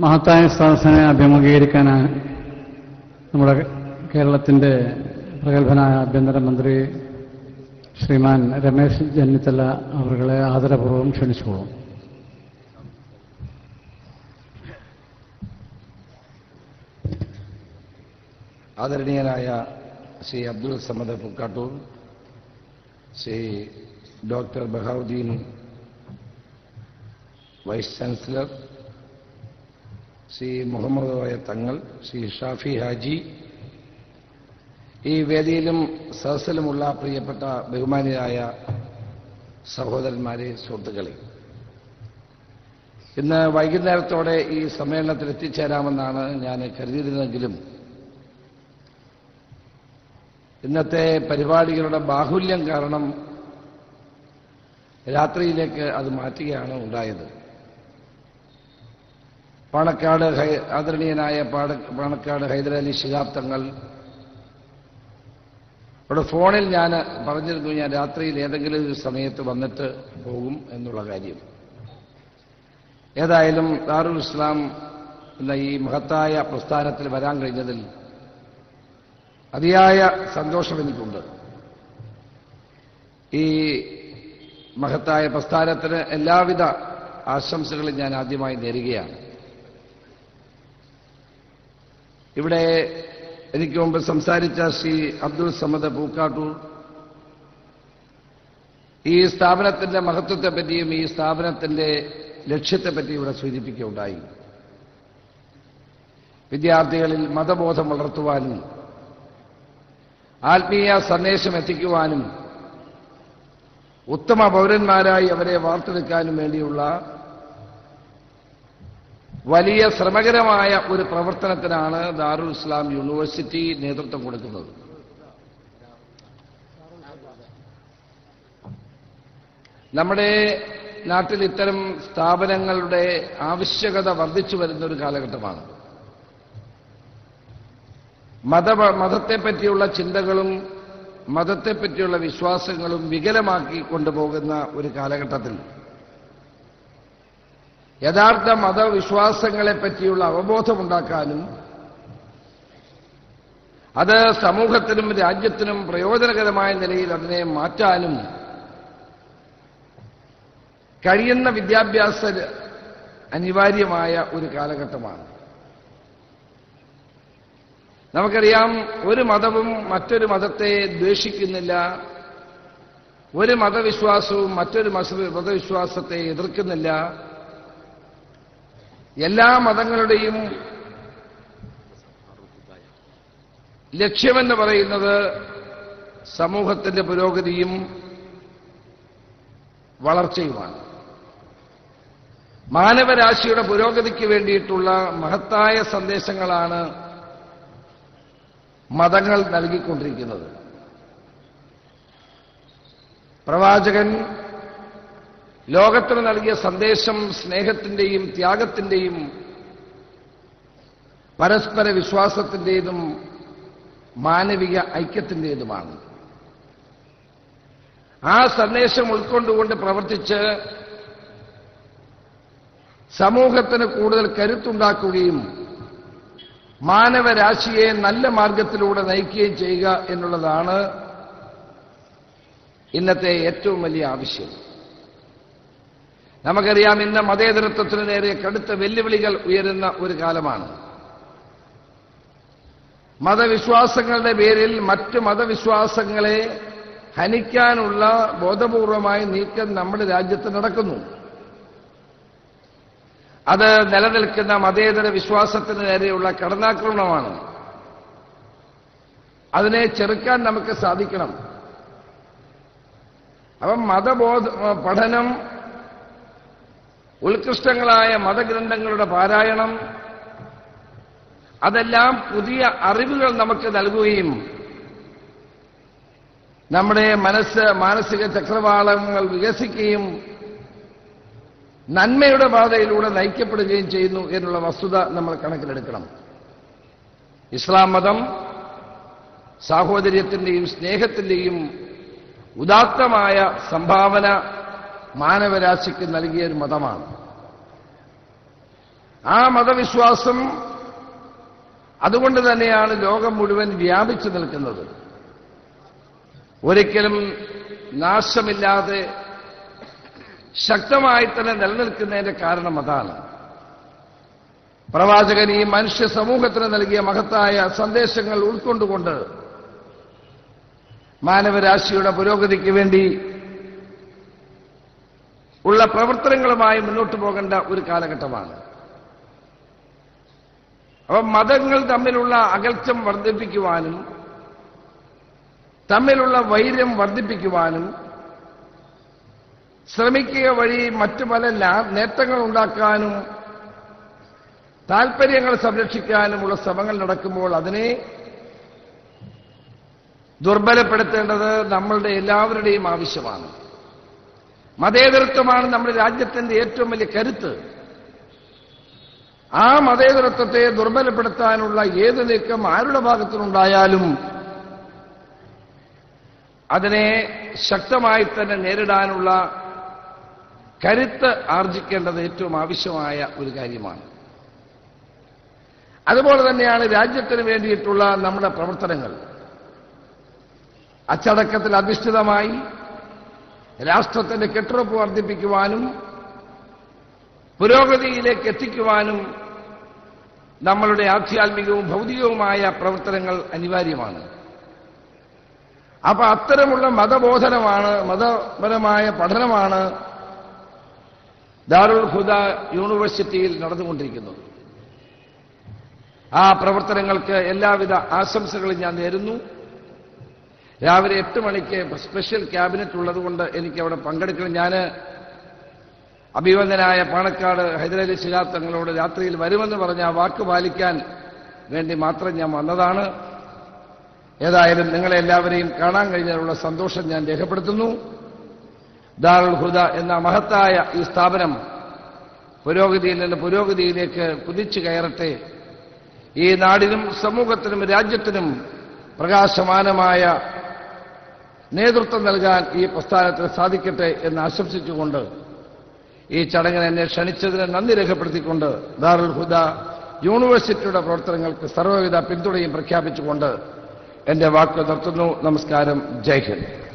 മഹത്തായ സദസ്സിനെ അഭിമുഖീകരിക്കാൻ നമ്മുടെ കേരളത്തിന്റെ പ്രഗത്ഭനായ ആഭ്യന്തരമന്ത്രി ശ്രീമാൻ രമേശ് ചെന്നിത്തല അവരുടെ ആദരപൂർവം ക്ഷണിച്ചുകൊള്ളും. ആദരണീയനായ Shri Abdul Samad Pukkattur Shri doctor Bahauddin vice chancellor Shri Muhammad Koya Thangal Shri Shafi Haji. ഈ വേദിയിലും സദസ്സിലുമുള്ള പ്രിയപ്പെട്ട ബഹുമാനിയായ സഹോദരന്മാരെ സുഹൃത്തുക്കളെ ഇന്ന് വൈകുന്നേരത്തോടെ ഈ സമ്മേളനത്തിൽ എത്തിച്ചേരാമെന്നാണ് ഞാൻ കരുതിയിരുന്നെങ്കിലും ഇന്നത്തെ പരിപാടികളുടെ ബാഹുല്യം കാരണം രാത്രിയിലേക്ക് അത് മാറ്റുകയാണ് ഉണ്ടായത്. പാണക്കാട് ആദരണീയനായ പാട- പാണക്കാട് ഹൈദരലി ശിഹാബ് തങ്ങൾ ഇവിടെ ഫോണിൽ ഞാൻ പറഞ്ഞിരുന്നു ഞാൻ രാത്രിയിൽ ഏതെങ്കിലും ഒരു സമയത്ത് വന്നിട്ട് പോകും എന്നുള്ള കാര്യം. ഏതായാലും ദാറുൽ ഇസ്ലാം എന്ന ഈ മഹത്തായ പ്രസ്ഥാനത്തിൽ വരാൻ കഴിഞ്ഞതിൽ അതിയായ സന്തോഷം എനിക്കുണ്ട്. ഈ മഹത്തായ പ്രസ്ഥാനത്തിന് എല്ലാവിധ ആശംസകളും ഞാൻ ആദ്യമായി നേരുകയാണ്. ഇവിടെ എനിക്ക് മുമ്പ് സംസാരിച്ച ശ്രീ അബ്ദുൾ സമദ് പൂക്കാട്ടൂർ. ഈ സ്ഥാപനത്തിന്റെ മഹത്വത്തെപ്പറ്റിയും ഈ സ്ഥാപനത്തിന്റെ ലക്ഷ്യത്തെപ്പറ്റിയും ഇവിടെ സൂചിപ്പിക്കുകയുണ്ടായി. വിദ്യാർത്ഥികളിൽ മതബോധം വളർത്തുവാനും ആത്മീയ സന്ദേശം എത്തിക്കുവാനും ഉത്തമ പൗരന്മാരായി അവരെ വാർത്തെടുക്കാനും വേണ്ടിയുള്ള വലിയ ശ്രമകരമായ ഒരു പ്രവർത്തനത്തിനാണ് ദാരുൽ ഇസ്ലാം യൂണിവേഴ്സിറ്റി നേതൃത്വം കൊടുക്കുന്നത്. നമ്മുടെ നാട്ടിൽ ഇത്തരം സ്ഥാപനങ്ങളുടെ ആവശ്യകത വർദ്ധിച്ചു വരുന്ന ഒരു കാലഘട്ടമാണ്. മത മതത്തെപ്പറ്റിയുള്ള ചിന്തകളും മതത്തെപ്പറ്റിയുള്ള വിശ്വാസങ്ങളും വികലമാക്കി കൊണ്ടുപോകുന്ന ഒരു കാലഘട്ടത്തിൽ യഥാർത്ഥ മതവിശ്വാസങ്ങളെ പറ്റിയുള്ള അവബോധമുണ്ടാക്കാനും അത് സമൂഹത്തിനും രാജ്യത്തിനും പ്രയോജനകരമായ നിലയിൽ അതിനെ മാറ്റാനും കഴിയുന്ന വിദ്യാഭ്യാസ അനിവാര്യമായ ഒരു കാലഘട്ടമാണ്. നമുക്കറിയാം ഒരു മതവും മറ്റൊരു മതത്തെ ദ്വേഷിക്കുന്നില്ല. ഒരു മതവിശ്വാസവും മറ്റൊരു മതവിശ്വാസത്തെ എതിർക്കുന്നില്ല. എല്ലാ മതങ്ങളുടെയും ലക്ഷ്യമെന്ന് പറയുന്നത് സമൂഹത്തിന്റെ പുരോഗതിയും വളർച്ചയുമാണ്. മാനവരാശിയുടെ പുരോഗതിക്ക് വേണ്ടിയിട്ടുള്ള മഹത്തായ സന്ദേശങ്ങളാണ് മതങ്ങൾ നൽകിക്കൊണ്ടിരിക്കുന്നത്. പ്രവാചകൻ ലോകത്തിന് നൽകിയ സന്ദേശം സ്നേഹത്തിന്റെയും ത്യാഗത്തിന്റെയും പരസ്പര വിശ്വാസത്തിന്റേതും മാനവിക ഐക്യത്തിന്റേതുമാണ്. ആ സന്ദേശം ഉൾക്കൊണ്ടുകൊണ്ട് പ്രവർത്തിച്ച് സമൂഹത്തിന് കൂടുതൽ കരുത്തുണ്ടാക്കുകയും മാനവരാശിയെ നല്ല മാർഗത്തിലൂടെ നയിക്കുകയും ചെയ്യുക എന്നുള്ളതാണ് ഇന്നത്തെ ഏറ്റവും വലിയ ആവശ്യം. നമുക്കറിയാം ഇന്ന് മതേതരത്വത്തിന് നേരെ കടുത്ത വെല്ലുവിളികൾ ഉയരുന്ന ഒരു കാലമാണ്. മതവിശ്വാസങ്ങളുടെ പേരിൽ മറ്റ് മതവിശ്വാസങ്ങളെ ഹനിക്കാനുള്ള ബോധപൂർവമായ നീക്കം നമ്മുടെ രാജ്യത്ത് നടക്കുന്നു. അത് നിലനിൽക്കുന്ന മതേതര വിശ്വാസത്തിന് നേരെയുള്ള കടന്നാക്രമണമാണ്. അതിനെ ചെറുക്കാൻ നമുക്ക് സാധിക്കണം. അപ്പം മതബോധ പഠനം ഉത്കൃഷ്ടങ്ങളായ മതഗ്രന്ഥങ്ങളുടെ പാരായണം. അതെല്ലാം പുതിയ അറിവുകൾ നമുക്ക് നൽകുകയും നമ്മുടെ മനസ്സ് മാനസിക ചക്രവാളങ്ങൾ വികസിക്കുകയും നന്മയുടെ പാതയിലൂടെ നയിക്കപ്പെടുകയും ചെയ്യുന്നു എന്നുള്ള വസ്തുത നമ്മൾ കണക്കിലെടുക്കണം. ഇസ്ലാം മതം സാഹോദര്യത്തിന്റെയും സ്നേഹത്തിന്റെയും ഉദാത്തമായ സംഭാവന മാനവരാശിക്ക് നൽകിയ ഒരു മതമാണ്. ആ മതവിശ്വാസം അതുകൊണ്ട് തന്നെയാണ് ലോകം മുഴുവൻ വ്യാപിച്ചു നിൽക്കുന്നത്. ഒരിക്കലും നാശമില്ലാതെ ശക്തമായി തന്നെ നിലനിൽക്കുന്നതിന്റെ കാരണം അതാണ്. പ്രവാചകൻ ഈ മനുഷ്യ സമൂഹത്തിന് നൽകിയ മഹത്തായ സന്ദേശങ്ങൾ ഉൾക്കൊണ്ടുകൊണ്ട് മാനവരാശിയുടെ പുരോഗതിക്ക് വേണ്ടി ഉള്ള പ്രവർത്തനങ്ങളുമായി മുന്നോട്ട് പോകേണ്ട ഒരു കാലഘട്ടമാണ്. അപ്പം മതങ്ങൾ തമ്മിലുള്ള അകൽച്ചം വർദ്ധിപ്പിക്കുവാനും തമ്മിലുള്ള വൈര്യം വർദ്ധിപ്പിക്കുവാനും ശ്രമിക്കുക വഴി മറ്റു പല നേട്ടങ്ങൾ ഉണ്ടാക്കാനും താൽപ്പര്യങ്ങൾ സംരക്ഷിക്കാനുമുള്ള ശ്രമങ്ങൾ നടക്കുമ്പോൾ അതിനെ ദുർബലപ്പെടുത്തേണ്ടത് നമ്മളുടെ എല്ലാവരുടെയും ആവശ്യമാണ്. മതേതരത്വമാണ് നമ്മുടെ രാജ്യത്തിന്റെ ഏറ്റവും വലിയ കരുത്ത്. ആ മതേതരത്വത്തെ ദുർബലപ്പെടുത്താനുള്ള ഏത് നീക്കം ആരുടെ ഭാഗത്തുനിന്നുണ്ടായാലും അതിനെ ശക്തമായി തന്നെ നേരിടാനുള്ള കരുത്ത് ആർജിക്കേണ്ടത് ഏറ്റവും ആവശ്യമായ ഒരു കാര്യമാണ്. അതുപോലെ തന്നെയാണ് രാജ്യത്തിന് വേണ്ടിയിട്ടുള്ള നമ്മുടെ പ്രവർത്തനങ്ങൾ. അച്ചടക്കത്തിൽ അധിഷ്ഠിതമായി രാഷ്ട്രത്തിന്റെ കെട്ടുറപ്പ് വർദ്ധിപ്പിക്കുവാനും പുരോഗതിയിലേക്ക് എത്തിക്കുവാനും നമ്മളുടെ ആധ്യാത്മികവും ഭൗതികവുമായ പ്രവർത്തനങ്ങൾ അനിവാര്യമാണ്. അപ്പൊ അത്തരമുള്ള മതബോധനമാണ് മതപരമായ പഠനമാണ് ദാറുൽ ഹുദ യൂണിവേഴ്സിറ്റിയിൽ നടന്നുകൊണ്ടിരിക്കുന്നത്. ആ പ്രവർത്തനങ്ങൾക്ക് എല്ലാവിധ ആശംസകളും ഞാൻ നേരുന്നു. രാവിലെ എട്ട് മണിക്ക് സ്പെഷ്യൽ ക്യാബിനറ്റ് ഉള്ളതുകൊണ്ട് എനിക്ക് അവിടെ പങ്കെടുക്കണം. ഞാൻ അഭിവന്ദനായ പാണക്കാട് ഹൈദരലി ശിലാ തങ്ങളോട് രാത്രിയിൽ വരുമെന്ന് പറഞ്ഞ ആ വാക്ക് പാലിക്കാൻ വേണ്ടി മാത്രം ഞാൻ വന്നതാണ്. ഏതായാലും നിങ്ങളെ എല്ലാവരെയും കാണാൻ കഴിഞ്ഞതിനുള്ള സന്തോഷം ഞാൻ രേഖപ്പെടുത്തുന്നു. ദാറുൽ ഹുദ എന്ന മഹത്തായ ഈ സ്ഥാപനം പുരോഗതിയിൽ നിന്ന് പുരോഗതിയിലേക്ക് കുതിച്ചു കയറട്ടെ. ഈ നാടിനും സമൂഹത്തിനും രാജ്യത്തിനും പ്രകാശമാനമായ നേതൃത്വം നൽകാൻ ഈ പ്രസ്ഥാനത്തിന് സാധിക്കട്ടെ എന്ന് ആശംസിച്ചുകൊണ്ട് ഈ ചടങ്ങിൽ എന്നെ ക്ഷണിച്ചതിന് നന്ദി രേഖപ്പെടുത്തിക്കൊണ്ട് ദാറുൽ ഹുദ യൂണിവേഴ്സിറ്റിയുടെ പ്രവർത്തനങ്ങൾക്ക് സർവവിധ പിന്തുണയും പ്രഖ്യാപിച്ചുകൊണ്ട് എന്റെ വാക്ക് നിർത്തുന്നു. നമസ്കാരം. ജയ് ഹിന്ദ്.